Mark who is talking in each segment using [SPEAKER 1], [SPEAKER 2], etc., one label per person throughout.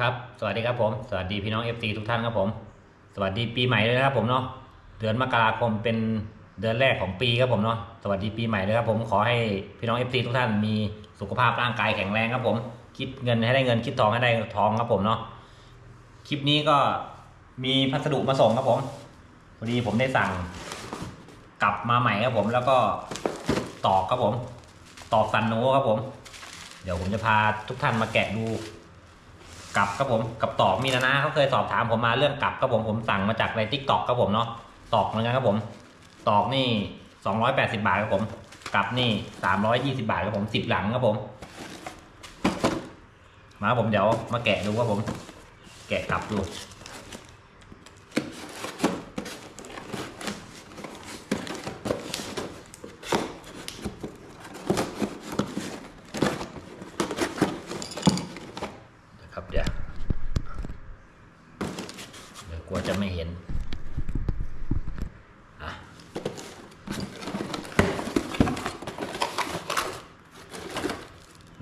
[SPEAKER 1] ครับ สวัสดีครับผม สวัสดีพี่น้อง FC ทุกท่านครับผม สวัสดีปีใหม่เลยนะครับผมเนาะ เดือนมกราคมเป็นเดือนแรกของปีครับผมเนาะ สวัสดีปีใหม่เลยครับผม ขอให้พี่น้อง FC ทุกท่านมีสุขภาพร่างกายแข็งแรงครับผม คิดเงินให้ได้เงิน คิดทองให้ได้ทองครับผมเนาะ คลิปนี้ก็มีพัสดุมาส่งครับผม พอดีผมได้สั่ง กลับมาใหม่ครับผม แล้วก็ตอกครับผม ตอกสันโนครับผม เดี๋ยวผมจะพาทุกท่านมาแกะดู กับครับผมกับตอกมีนะนะเขาเคยสอบถามผมมาเรื่องกับครับผมผมสั่งมาจากในทิกตอกครับผมเนาะตอกเหมือนกันครับผม ตอกนี่สองร้อยแปดสิบาทครับผมกับนี่สามร้อยยี่สิบาทครับผมสิหลังครับผม มาผมเดี๋ยวมาแกะดูครับผม แกะกลับดู นะครับเดี๋ยวเดี๋ยวกลัวจะไม่เห็นอะ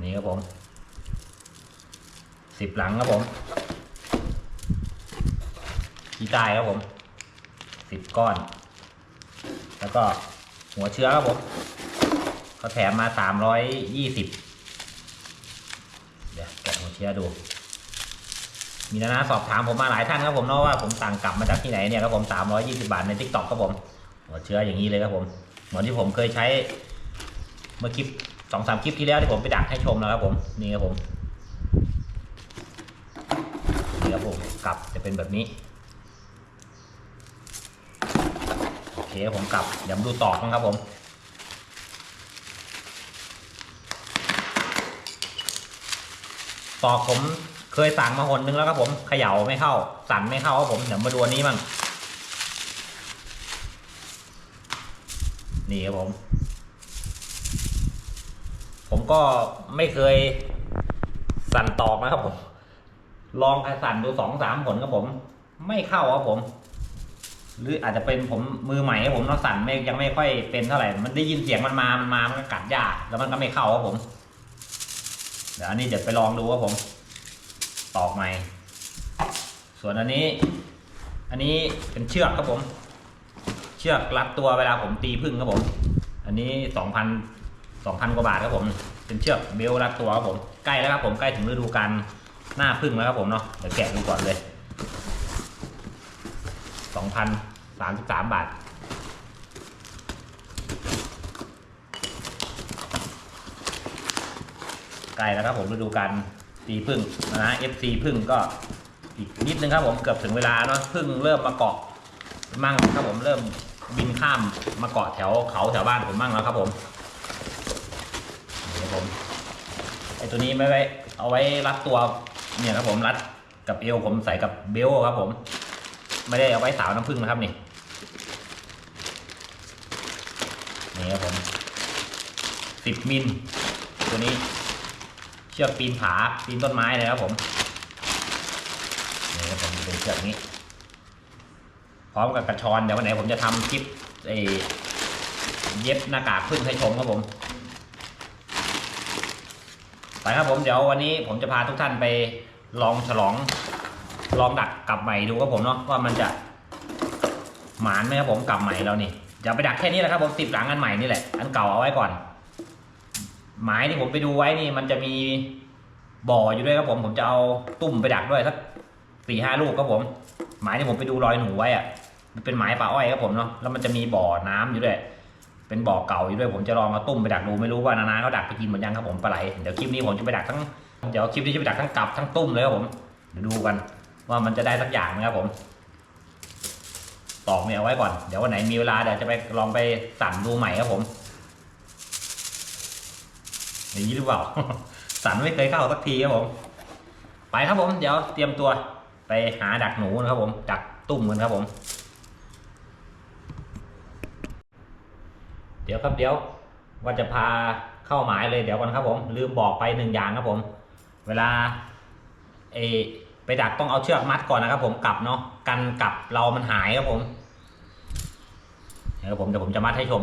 [SPEAKER 1] นี่ครับผมสิบหลังครับผมที่ใต้ครับผมสิบ ก้อน แล้วก็หัวเชื้อครับผมเขาแถมมาสามร้อยยี่สิบเดี๋ยวแกะหัวเชื้อดู มีนานาสอบถามผมมาหลายท่านครับผมเนาะว่าผมสั่งกลับมาจากที่ไหนเนี่ยครับผมสามร้อยยี่สิบาทในทิกตอกครับผม หัวเชื้ออย่างนี้เลยครับผมเหมือนที่ผมเคยใช้ เมื่อคลิปสองสามคลิปที่แล้วที่ผมไปดักให้ชมนะครับผมนี่ครับผมนี่ครับผมกลับจะเป็นแบบนี้ โอ เคผมกลับ เดี๋ยวมาดูตอกกันครับผมตอกผมเคยสั่งมาหนนึงแล้วครับผมเขย่าไม่เข้า สั่นไม่เข้าครับผมเดี๋ยวมาดูอันนี้มั่งนี่ครับผม ผมก็ไม่เคยสั่นตอกนะครับผม ลองสั่นดูสองสามผลครับผม ไม่เข้าครับผม หรืออาจจะเป็นผมมือใหม่ผมเนาะสั่นไม่ยังไม่ค่อยเป็นเท่าไหร่ มันได้ยินเสียงมันมา มันมา มันก็กัดยากแล้วมันก็ไม่เข้าครับผม เดี๋ยวอันนี้เดี๋ยวไปลองดูครับผม ตอกใหม่ ส่วนอันนี้ อันนี้เป็นเชือกครับผม เชือกรัดตัวเวลาผมตีพึ่งครับผม อันนี้สองพันสองพันกว่าบาทครับผม เป็นเชือกเบลรัดตัวครับผม ใกล้แล้วครับผม ใกล้ถึงฤดูกาลหน้าพึ่งแล้วครับผมเนาะ เดี๋ยวแกะดูก่อนเลย สองพันสามสิบสามบาทใกล้แล้วครับผมฤดูกาลตีพึ่งนะ FC พึ่งก็อีกนิดนึงครับผมเกือบถึงเวลาเนาะพึ่งเริ่มมาเกาะมั่งครับผมเริ่มบินข้ามมาเกาะแถวเขาแถวบ้านผมมั่งแล้วครับผมนี่ครับผมไอตัวนี้ไม่ไว้เอาไว้รัดตัวเนี่ยครับผมรัดกับเอวผมใส่กับเบลครับผม ไม่ได้เอาไว้สาวน้ำพึ่งนะครับนี่นี่ครับผมสิบมิลตัวนี้ เชือกปีนผาปีนต้นไม้เลยครับผมนี่ครับผมเป็นเชือกนี้ พร้อมกับกระชอนเดี๋ยววันไหนผมจะทำคลิปไอเย็บหน้ากากพึ่งให้ชมครับผมไปครับผมเดี๋ยววันนี้ผมจะพาทุกท่านไปลองฉลอง ลองดักกลับใหม่ดูครับผมเนาะว่ามันจะหมานไหมครับผมกลับใหม่แล้วนี่อย่าไปดักแค่นี้แหละครับผมติดหลังอันใหม่นี่แหละอันเก่าเอาไว้ก่อน หมายที่ผมไปดูไว้นี่ มันจะมีบ่ออยู่ด้วยครับผมผมจะเอาตุ่มไปดักด้วยสักสี่ห้าลูกครับผม หมายที่ผมไปดูรอยหนูไว้อะมันเป็นหมายป่าอ้อยครับผมเนาะแล้วมันจะมีบ่อน้ำอยู่ด้วยเป็นบ่อเก่าอยู่ด้วยผมจะลองเอาตุ่มไปดักดูไม่รู้ว่านานาเขาดักไปกินหมดยังครับผมปลาไหลเดี๋ยวคลิปนี้ผมจะไปดักทั้งเดี๋ยวคลิปนี้จะไปดักทั้งกลับทั้งตุ่มเลยครับผมเดี๋ยวดูกัน ว่ามันจะได้สักอย่างนะครับผมตอกเนี่ยเอาไว้ก่อน เดี๋ยววันไหนมีเวลาเดี๋ยวจะไปลองไปสั่นดูใหม่ครับผม อย่างนี้หรือเปล่า สั่นไม่เคยเข้าสักทีครับผม ไปครับผม เดี๋ยวเตรียมตัวไปหาดักหนูนะครับผม ดักตุ่มกันครับผม เดี๋ยวครับเดี๋ยวว่าจะพาเข้าหมายเลยเดี๋ยวก่อนครับผม ลืมบอกไปหนึ่งอย่างครับผม เวลาเอ ไปดักต้องเอาเชือกมัดก่อนนะครับ ผมกลับเนาะกันกลับเรามันหายครับผมเดี๋ยวผมเดี๋ยวผมจะมัดให้ชม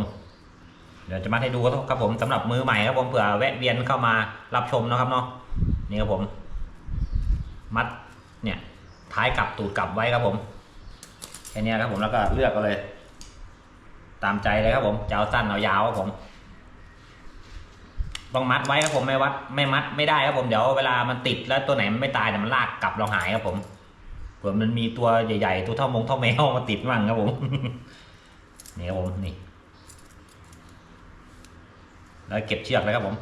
[SPEAKER 1] เดี๋ยวจะมาให้ดูครับผมสำหรับมือใหม่ครับผมเผื่อแวะเวียนเข้ามารับชมนะครับเนาะนี่ครับผม มัดเนี่ย ท้ายกลับตูดกลับไว้ครับผมแค่นี้ครับผมแล้วก็เลือกเอาเลย ตามใจเลยครับผมจะเอาสั้นเอายาวครับผม ต้องมัดไว้ครับผมไม่วัดไม่มัดไม่ได้ครับผมเดี๋ยวเวลามันติดแล้วตัวไหนมันไม่ตายเดี๋ยวมันลากกลับเราหายครับผมเผื่อมันมีตัวใหญ่ๆตัวเท่ามงเท่าแมวมาติดมั่งครับผมนี่ครับผมนี่ แล้วเก็บเชือกเลยครับผม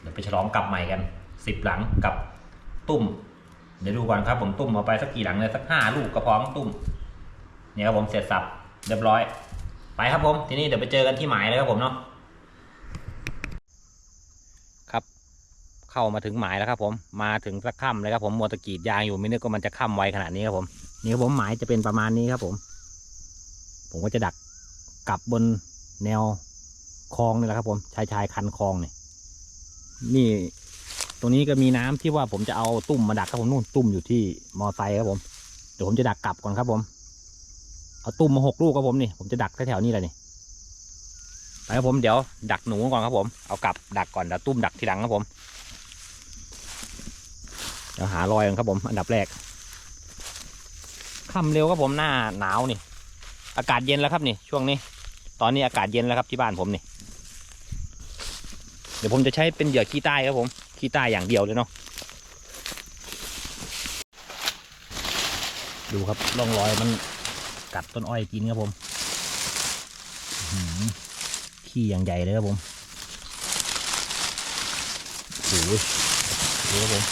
[SPEAKER 1] เดี๋ยวไปฉลองกลับใหม่กันสิบหลังกับตุ้มเดี๋ยวดูก่อนครับผมตุ้มเอาไปสักกี่หลังเลยสักห้าลูกกระพร้องตุ้มเนี่ยครับผมเสร็จสับเรียบร้อย ไปครับผมทีนี้เดี๋ยวไปเจอกันที่หมายเลยครับผมเนาะครับ เข้ามาถึงหมายแล้วครับ ผมมาถึงสักค่ำเลยครับผมมัวตะกรีดยางอยู่ไม่นึกว่ามันจะค่ำไวขนาดนี้ครับผมนี่ครับผมหมายจะเป็นประมาณนี้ครับผม ผมก็จะดักกลับบนแนวคลองนี่แหละครับ ผมชายชายคันคลองเนี่ยนี่ ตรงนี้ก็มีน้ำที่ว่าผมจะเอาตุ่มมาดักครับผมนู่นตุ่มอยู่ที่มอไซค์ครับผมเดี๋ยวผมจะดักกลับก่อนครับผม เอาตุ่มมาหกลูกครับผมนี่ผมจะดักแถวๆนี้แหละนี่ไปครับผมเดี๋ยวดักหนูก่อนครับผมเอากลับดักก่อนเดี๋ยวตุ้มดักทีหลังครับผมเดี๋ยวหารอยกันครับผมอันดับแรกค่ำเร็วครับผมหน้าหนาวนี่ อากาศเย็นแล้วครับนี่ ช่วงนี้ ตอนนี้อากาศเย็นแล้วครับที่บ้านผมนี่ เดี๋ยวผมจะใช้เป็นเหยื่อขี้ใต้ครับผมขี้ใต้อย่างเดียวเลยเนาะดูครับร่องรอยมัน กัดต้นอ้อยกินครับผมขี้อย่างใหญ่เลยครับผมโอ้โหดูครับผม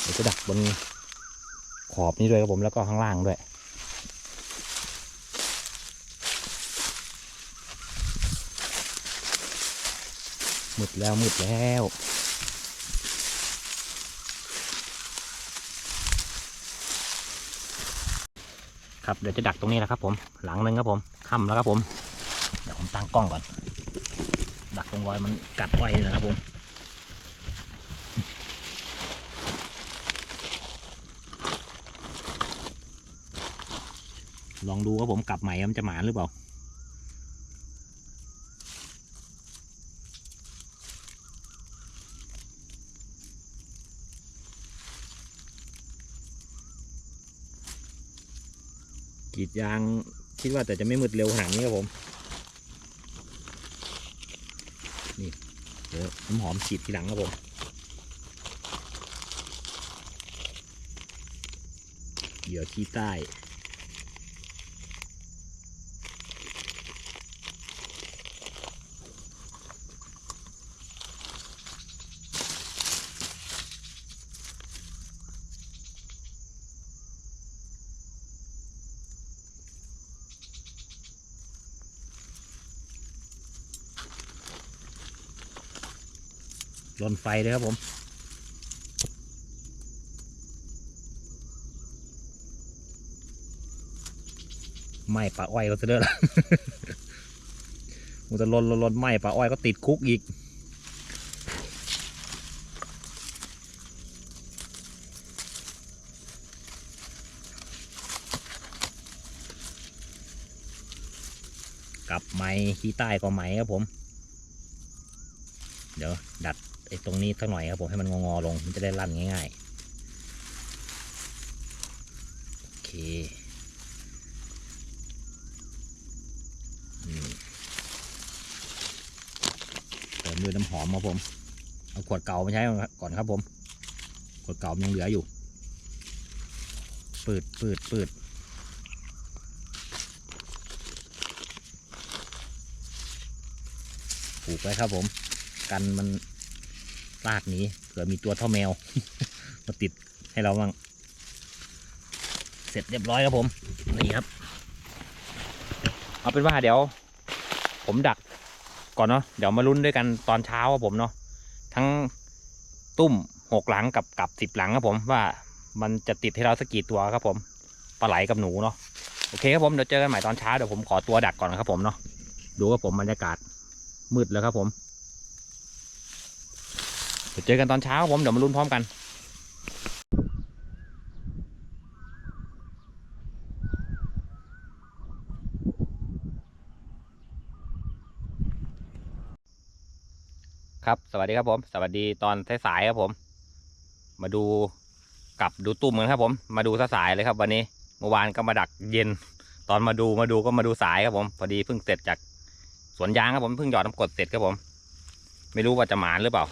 [SPEAKER 1] เดี๋ยวจะดักบนขอบนี้ด้วยครับผมแล้วก็ข้างล่างด้วย มืดแล้วมืดแล้วครับเดี๋ยวจะดักตรงนี้แหละครับผมหลังนึงครับผมค่ำแล้วครับผมเดี๋ยวผมตั้งกล้องก่อน ดักตรงรอยมันกัดไว้นี่นะครับผมลองดูครับผมกลับใหม่มันจะหมานหรือเปล่า ดยาง คิดว่าแต่จะไม่มืดเร็วขนาดนี้ครับผม นี่เดี๋ยวน้ำหอมฉีดทีหลังครับผมเหยื่อขี้ใต้ ลนไฟเลยครับผม ไม้ปลาอ้อยก็จะเด้อละมันจะลนลนลนไหม้ปลาอ้อยก็ติดคุกอีกกับไม้ขี้ใต้ก็ไม้ครับผม เดี๋ยว ดัด ไอ้ตรงนี้สักหน่อยครับผมให้มันงอๆลงมันจะได้ลั่นง่ายๆโอเคเติมด้วยน้ำหอมครับผมเอาขวดเก่ามาใช้ก่อนครับผมขวดเก่ามันยังเหลืออยู่ปืดปืดปืดผูกไว้ครับผม กันมัน ลากหนีเผื่อมีตัวเท่าแมว มาติดให้เราบ้างเสร็จเรียบร้อยครับผมนี่ครับ เอาเป็นว่าเดี๋ยว ผมดักก่อนเนาะเดี๋ยวมาลุ้นด้วยกันตอนเช้าครับผมเนาะทั้งตุ้มหกหลังกับกับสิบหลังครับผมว่ามันจะติดให้เราสักกี่ตัวครับผมปลาไหลกับหนูเนาะโอเคครับผมเดี๋ยวเจอกันใหม่ตอนเช้าเดี๋ยวผมขอตัวดักก่อนครับผมเนาะดูครับผมบรรยากาศมืดแล้วครับผม เจอกันตอนเช้าผมเดี๋ยวมาลุ้นพร้อมกันครับ สวัสดีครับผม สวัสดีตอนสายครับผม มาดูกับดูตุ้มกันครับผม มาดูสายเลยครับ วันนี้ เมื่อวานก็มาดักเย็น ตอนมาดูมาดูก็มาดูสายครับผม พอดีเพิ่งเสร็จจากสวนยางครับผม เพิ่งหยอดน้ำกดเสร็จครับผม ไม่รู้ว่าจะหมานหรือเปล่า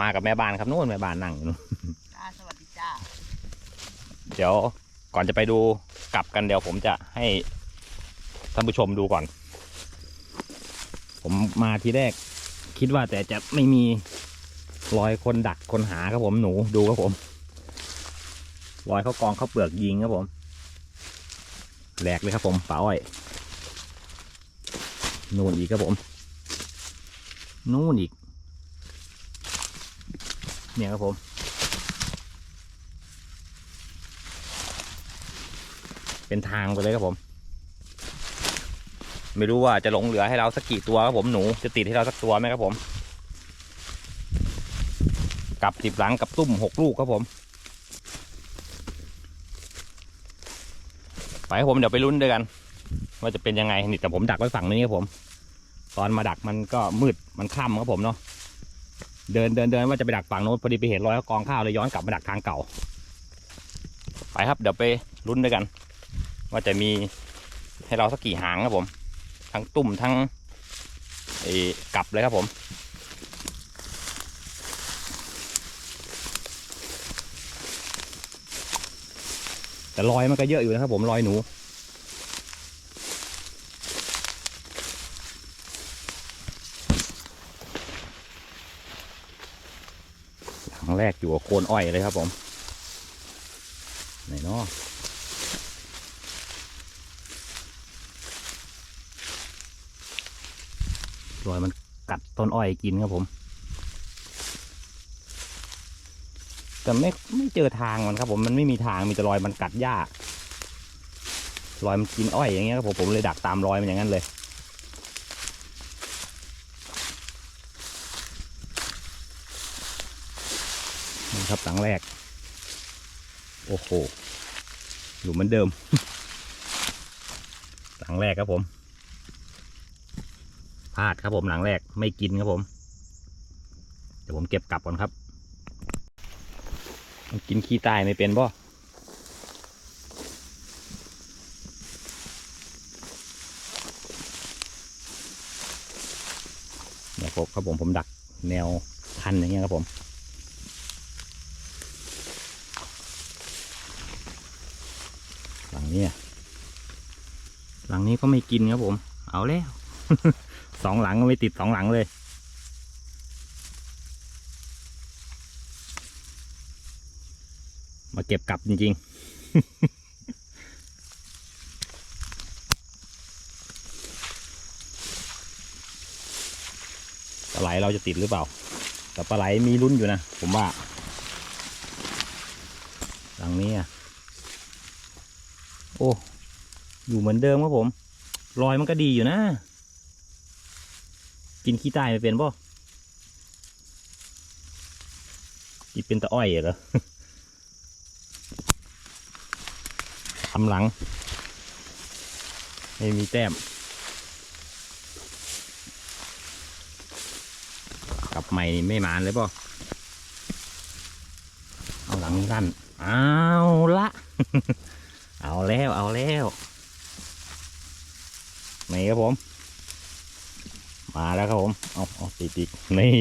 [SPEAKER 1] มากับแม่บ้านครับนู่นแม่บ้านนั่งอยู่นู่น
[SPEAKER 2] จ้าสวัสดีจ้า
[SPEAKER 1] เดี๋ยวก่อนจะไปดูกลับกันเดี๋ยวผมจะให้ท่านผู้ชมดูก่อน ผมมาทีแรก คิดว่าแต่จะไม่มีรอยคนดักคนหาครับผมหนูดูครับผมรอยเขากองเขาวเปลือกยิงครับผมแหลกเลยครับผมป่าอ้อยนู่นอีกครับผมนู่นอีก เนี่ยครับผม เป็นทางไปเลยครับผม ไม่รู้ว่าจะหลงเหลือให้เราสักกี่ตัวครับผมหนูจะติดให้เราสักตัวไหมครับผมกับสิบหลังกับตุ้มหกลูกครับผม ไปครับผมเดี๋ยวไปลุ้นด้วยกัน ว่าจะเป็นยังไงนี่แต่ผมดักไว้ฝั่งนี้ครับผม ตอนมาดักมันก็มืดมันค่ำครับผมเนาะ เดินเดินเดินว่าจะไปดักฝั่งโน้นพอดีไปเห็นรอยกองข้าวเลยย้อนกลับมาดักทางเก่า ไปครับเดี๋ยวไปลุ้นด้วยกัน ว่าจะมีให้เราสักกี่หางครับผม ทั้งตุ่มทั้งไอ้กลับเลยครับผมแต่รอยมันก็เยอะอยู่นะครับผมรอยหนู หลัง แรกอยู่กับโคนอ้อยเลยครับผม ไหนเนาะรอยมันกัดต้นอ้อยกินครับผม แต่ไม่ไม่เจอทางมันครับผมมันไม่มีทางมีแต่รอยมันกัดหญ้ารอยมันกินอ้อยอย่างเงี้ยครับผมผมเลยดักตามรอยมันอย่างนั้นเลย ครับ หลังแรก โอ้โหอยู่เหมือนเดิม หลังแรกครับผมพลาดครับผมหลังแรกไม่กินครับผมเดี๋ยวผมเก็บกลับก่อนครับกินขี้ใต้ไม่เป็นบ่เนี่ยครับครับผมผมดักแนวพันอย่างเงี้ยครับผม หลัง เนี้ยหลังนี้ก็ไม่กินครับผม เอาแล้ว สองหลังก็ไม่ติดสองหลังเลย มาเก็บกลับจริงๆปลาไหลเราจะติดหรือเปล่า แต่ปลาไหลมีลุ้นอยู่นะ ผมว่าหลังนี้อะ โอ้ อยู่เหมือนเดิมครับผม รอยมันก็ดีอยู่นะ กินขี้ใต้ไม่เป็นป่ะกินเป็นตะอ้อยเหรอทำหลัง ไม่มีแต้ม กลับใหม่นี่ไม่มานเลยป่ะเอาหลังนี้ลั่น เอาละ เอาแล้วเอาแล้วนี่ครับผม มาแล้วครับผมเอาเอาติดอีกนี่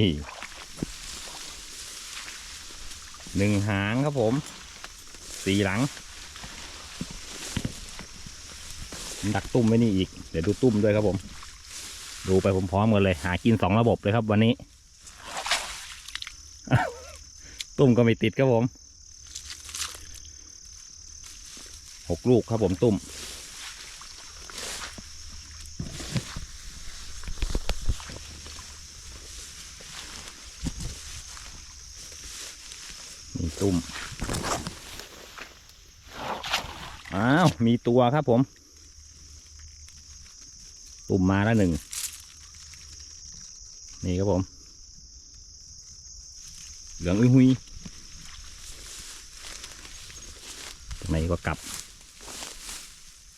[SPEAKER 1] หนึ่งหางครับผมสี่หลัง ดักตุ้มไว้นี่อีก เดี๋ยวดูตุ้มด้วยครับผม ดูไปผมพร้อมกันเลย หากินสองระบบเลยครับวันนี้ ตุ้มก็ไม่ติดครับผม หกลูกครับผมตุ้มมีตุ้มอ้าว มีตัวครับผม ตุ่มมาแล้วหนึ่ง นี่ครับผม เหลืองอุ้ยหุยตรงไหนก็กลับ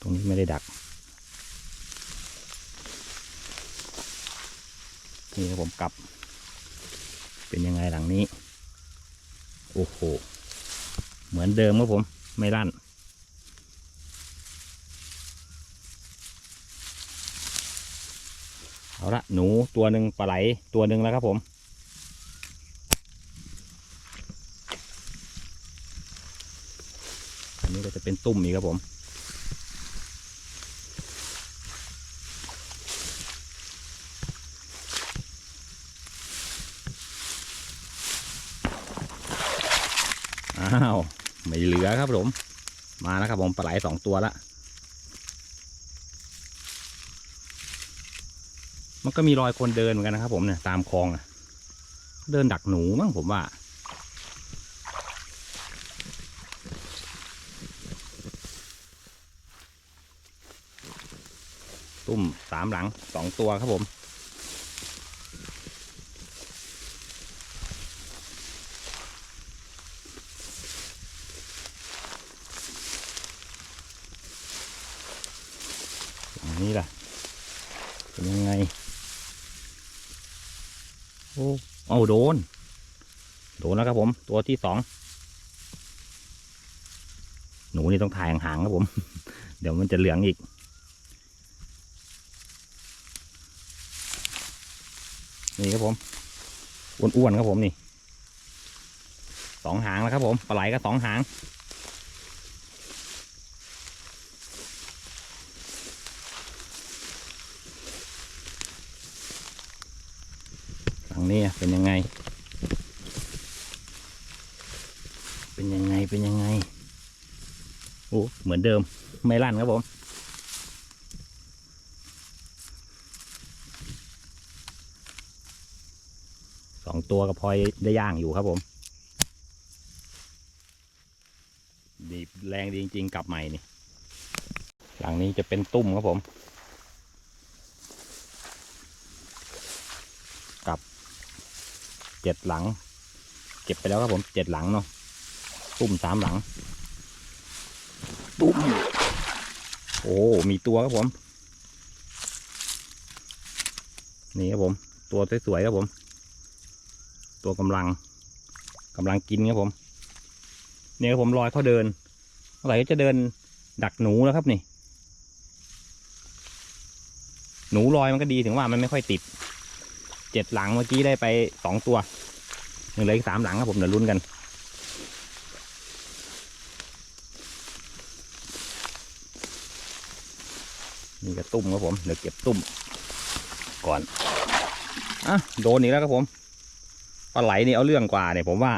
[SPEAKER 1] ตรงนี้ไม่ได้ดัก นี่ผมกลับ เป็นยังไงหลังนี้ โอ้โห เหมือนเดิมครับผม ไม่ลั่น เอาละหนูตัวหนึ่งปลาไหลตัวหนึ่งแล้วครับผมอันนี้ก็จะเป็นตุ่มอีกครับผม อ้าว ไม่เหลือครับผมมาแล้วครับผมปลาไหลสองตัวละมันก็มีรอยคนเดินเหมือนกันนะครับ ผมเนี่ยตามคลองเดินดักหนูมั้งผมว่าตุ้มสามหลังสองตัวครับผม อันนี้ล่ะ เป็นยังไง โอ้เอา โดน โดนแล้วครับผม ตัวที่สอง หนูนี่ต้องถ่ายห่างๆครับผม เดี๋ยวมันจะเหลืองอีก นี่ครับผม อ้วนๆครับผมนี่ สองหางแล้วครับผม ปลาไหลก็สองหาง นี้เป็นยังไง เป็นยังไงเป็นยังไงโอ้เหมือนเดิมไม่ลั่นครับผมสองตัวก็พลอยได้ย่างอยู่ครับผม ดีแรงดีจริง ๆ กลับใหม่นี่ หลังนี้จะเป็นตุ้มครับผม เจ็ดหลัง เก็บไปแล้วครับผมเจ็ดหลังเนาะตุ้มสามหลังตุ้มโอ้มีตัวครับผม นี่ครับผม ตัวสวยๆครับผม ตัวกำลังกำลังกินครับผมเนี่ยครับผมรอยเขาเดินเมื่อไหร่จะเดินดักหนูแล้วครับนี่ หนูลอยมันก็ดีถึงว่ามันไม่ค่อยติด เจ็ดหลังเมื่อกี้ได้ไปสองตัวยังเหลืออีกสามหลังครับผมเดี๋ยวลุ้นกัน นี่ก็ตุ้มครับผมเดี๋ยวเก็บตุ้มก่อนอะโดนอีกแล้วครับผมปลาไหลนี่เอาเรื่องกว่าเนี่ยผมว่า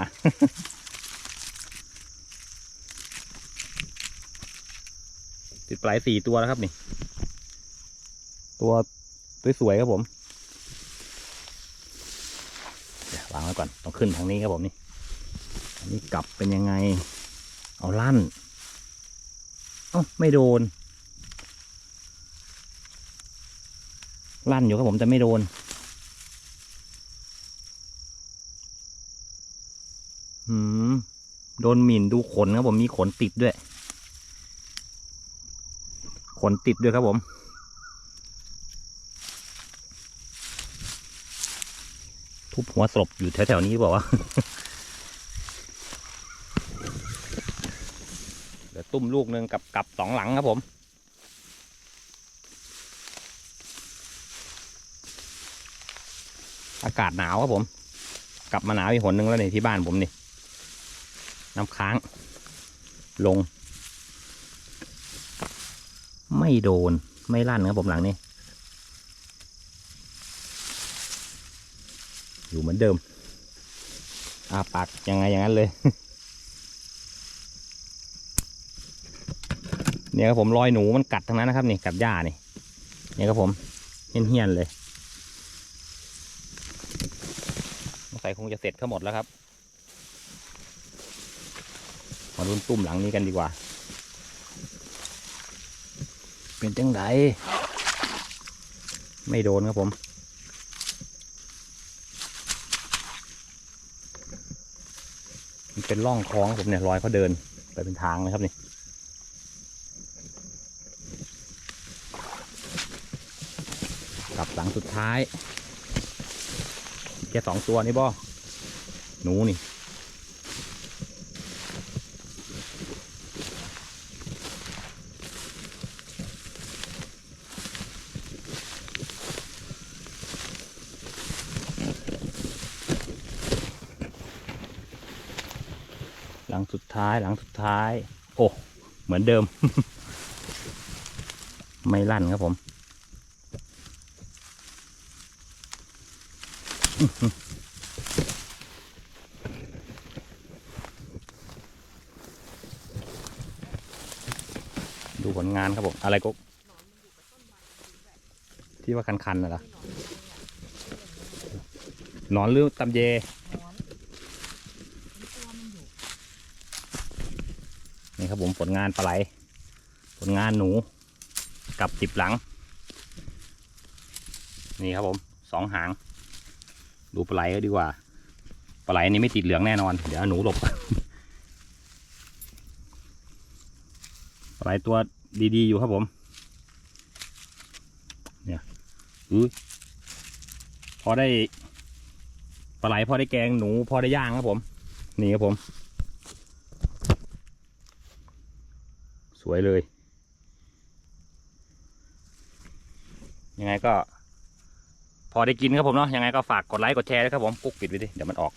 [SPEAKER 1] ติดปลายสี่ตัวแล้วครับนี่ ตัวสวยๆครับผม เดี๋ย วางไว้ก่อนต้องขึ้นทางนี้ครับผมนี่อันนี้กลับเป็นยังไง เอาลั่นเอ้าไม่โดน ลั่นอยู่ครับผมแต่ไม่โดนหืม โดนหมิ่นดูขนครับผมมีขนติดด้วย ขนติดด้วยครับผม ทุบหัวศพอยู่แถวๆนี้บอกว่าเดี๋ยวตุ้มลูกหนึ่งกับกับสองหลังครับผมอากาศหนาวครับผม กลับมาหนาวอีกหนหนึ่งแล้วนี่ที่บ้านผมนี่น้ำค้าง ลง ไม่โดนไม่ลั่นครับผมหลังนี้ อยู่เหมือนเดิมอาปากยังไงอย่างนั้นเลย เนี่ยครับผมรอยหนูมันกัดทั้งนั้นนะครับนี่กัดหญ้านี่เนี่ยครับผมเฮี้ยนๆเลยสงสัยคงจะเสร็จทั้งหมดแล้วครับมาลุ้นตุ้มหลังนี้กันดีกว่า เป็นจังไดไม่โดนครับผม มัน เป็นร่องคลองผมเนี่ยรอยเขาเดินไปเป็นทางเลยครับนี่กลับหลังสุดท้ายแค่สองตัวนี่บ่หนูนี่ หลังสุด ท้าย โอ้เหมือนเดิม ไม่ลั่นครับผม ดูผลงานครับผม อะไรก็ที่ว่าคันๆน่ะเหรอหนอนหรือตำเย ครับผมผลงานปลาไหล ผลงานหนูกับติบหลัง นี่ครับผมสองหาง ดูปลาไหลก็ดีกว่า ปลาไหลนี้ไม่ติดเหลืองแน่นอน เดี๋ยวหนูหลบ ปลาไหลตัวดีๆอยู่ครับผม เนี่ยอือพอได้ปลาไหลพอได้แกงหนูพอได้ย่างครับผม นี่ครับผม สวยเลย ยังไงก็ พอได้กินครับผมเนาะ ยังไงก็ฝากกดไลค์กดแชร์ด้วยครับผมกุ๊กปิดไว้ดิ เดี๋ยวมันออก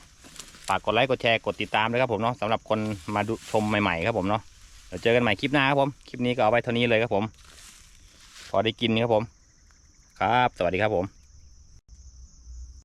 [SPEAKER 1] ฝากกดไลค์กดแชร์กดติดตามด้วยครับผมเนาะสำหรับคนมาดูชมใหม่ ๆ ครับผมเนาะ เดี๋ยวเจอกันใหม่คลิปหน้าครับผม คลิปนี้ก็เอาไว้เท่านี้เลยครับผม พอได้กินครับผม ครับ สวัสดีครับผม